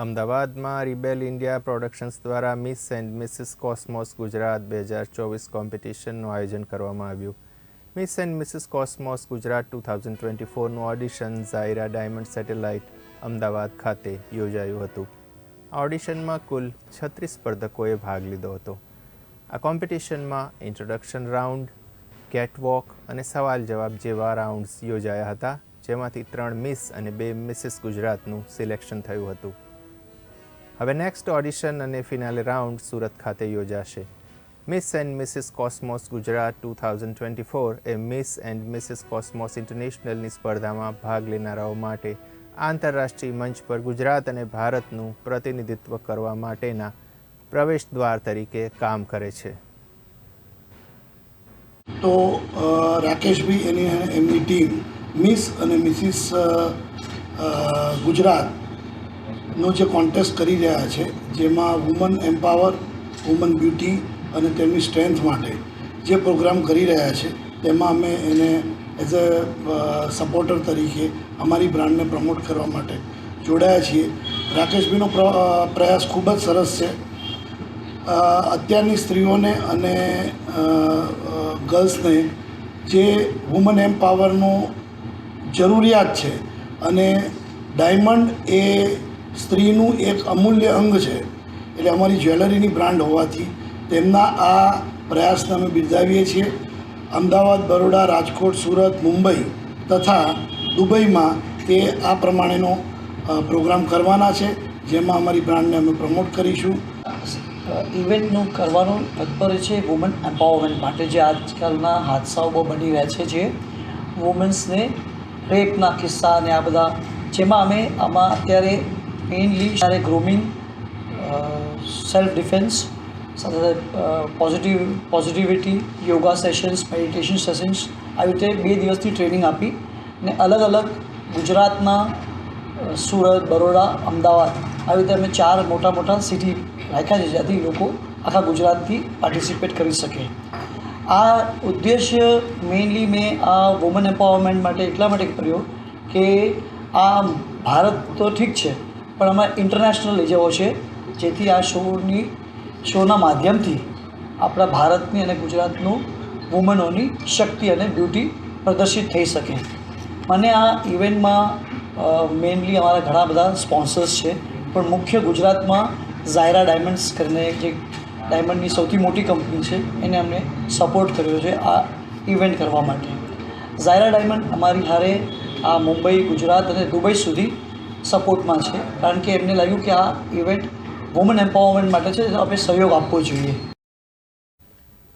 અમદાવાદમાં rebel India productions દ્વારા miss and Mrs cosmos Gujarat બે હજાર ચોવીસ કોમ્પિટિશનનું આયોજન કરવામાં આવ્યું. Miss and Mrs cosmos Gujarat two thousand twenty ફોરનું audition Zaira diamond satellite Ahmedabad ખાતે યોજાયું હતું. આ ઓડિશનમાં કુલ છત્રીસ સ્પર્ધકોએ ભાગ લીધો હતો. આ કોમ્પિટિશનમાં ઇન્ટ્રોડક્શન રાઉન્ડ, કેટવોક અને સવાલ જવાબ જેવા રાઉન્ડ્સ યોજાયા હતા, જેમાંથી ત્રણ મિસ અને બે મિસિસ ગુજરાતનું સિલેક્શન થયું હતું. હવે નેક્સ્ટ ઓડિશન અને ફિનાલે રાઉન્ડ સુરત ખાતે યોજાશે. Miss and Mrs cosmos Gujarat two thousand twenty four A miss and Mrs cosmos ઇન્ટરનેશનલની સ્પર્ધામાં ભાગ લેનારાઓ માટે આંતરરાષ્ટ્રીય મંચ પર ગુજરાત અને ભારતનું પ્રતિનિધિત્વ કરવા માટેના પ્રવેશ દ્વાર તરીકે કામ કરે છે. તો રાકેશભાઈ એની એમની ટીમ મિસ અને મિસિસ અ, ગુજરાતનો જે કોન્ટેસ્ટ કરી રહ્યા છે, જેમાં વુમન એમ્પાવર વુમન બ્યુટી અને તેમની સ્ટ્રેન્થ માટે જે પ્રોગ્રામ કરી રહ્યા છે, તેમાં અમે એને એઝ અ સપોર્ટર તરીકે અમારી બ્રાન્ડને પ્રમોટ કરવા માટે જોડાયા છીએ. રાકેશભાઈનો પ્ર પ્રયાસ ખૂબ જ સરસ છે. અત્યારની સ્ત્રીઓને અને ગર્લ્સને જે વુમન એમ્પાવરનું જરૂરિયાત છે અને ડાયમંડ એ સ્ત્રીનું એક અમૂલ્ય અંગ છે. એટલે અમારી જ્વેલરીની બ્રાન્ડ હોવાથી તેમના આ પ્રયાસને અમે બિરદાવીએ છીએ. અમદાવાદ, બરોડા, રાજકોટ, સુરત, મુંબઈ તથા દુબઈમાં તે આ પ્રમાણેનો પ્રોગ્રામ કરવાના છે, જેમાં અમારી બ્રાન્ડને અમે પ્રમોટ કરીશું. ઇવેન્ટનું કરવાનું તત્પર છે વુમન એમ્પાવરમેન્ટ માટે, જે આજકાલના હાદસાઓ બહુ બની રહ્યા છે. જે વુમન્સને રેપના કિસ્સા અને આ બધા, જેમાં અમે આમાં અત્યારે મેઇનલી જ્યારે ગ્રૂમિંગ સેલ્ફ ડિફેન્સ સાથે સાથે positive positivity yoga sessions meditation sessions આવી રીતે બે દિવસની ટ્રેનિંગ આપી ને અલગ અલગ ગુજરાતના સુરત, બરોડા, અમદાવાદ આવી રીતે અમે ચાર મોટા મોટા સિટી રાખ્યા છે જ્યાંથી લોકો આખા ગુજરાતથી પાર્ટિસિપેટ કરી શકે. આ ઉદ્દેશ્ય મેઇનલી મેં આ વુમન એમ્પાવરમેન્ટ માટે એટલા માટે કર્યો કે આ ભારત તો ઠીક છે પણ અમારે ઇન્ટરનેશનલ લઈ જવો છે, જેથી આ શોની, શોના માધ્યમથી આપણા ભારતની અને ગુજરાતનું વુમનોની શક્તિ અને બ્યુટી પ્રદર્શિત થઈ શકે. મને આ ઇવેન્ટમાં મેઇનલી અમારા ઘણા બધા સ્પોન્સર્સ છે, પણ મુખ્ય ગુજરાતમાં ઝાયરા ડાયમંડ્સ કરીને જે ડાયમંડની સૌથી મોટી કંપની છે, એને અમને સપોર્ટ કર્યો છે આ ઇવેન્ટ કરવા માટે. ઝાયરા ડાયમંડ અમારી હારે આ મુંબઈ, ગુજરાત અને દુબઈ સુધી સપોર્ટમાં છે. કારણ કે એમને લાગ્યું કે આ ઇવેન્ટ વુમન એમ્પાવરમેન્ટ માટે છે, આપણે સહયોગ આપવો જોઈએ.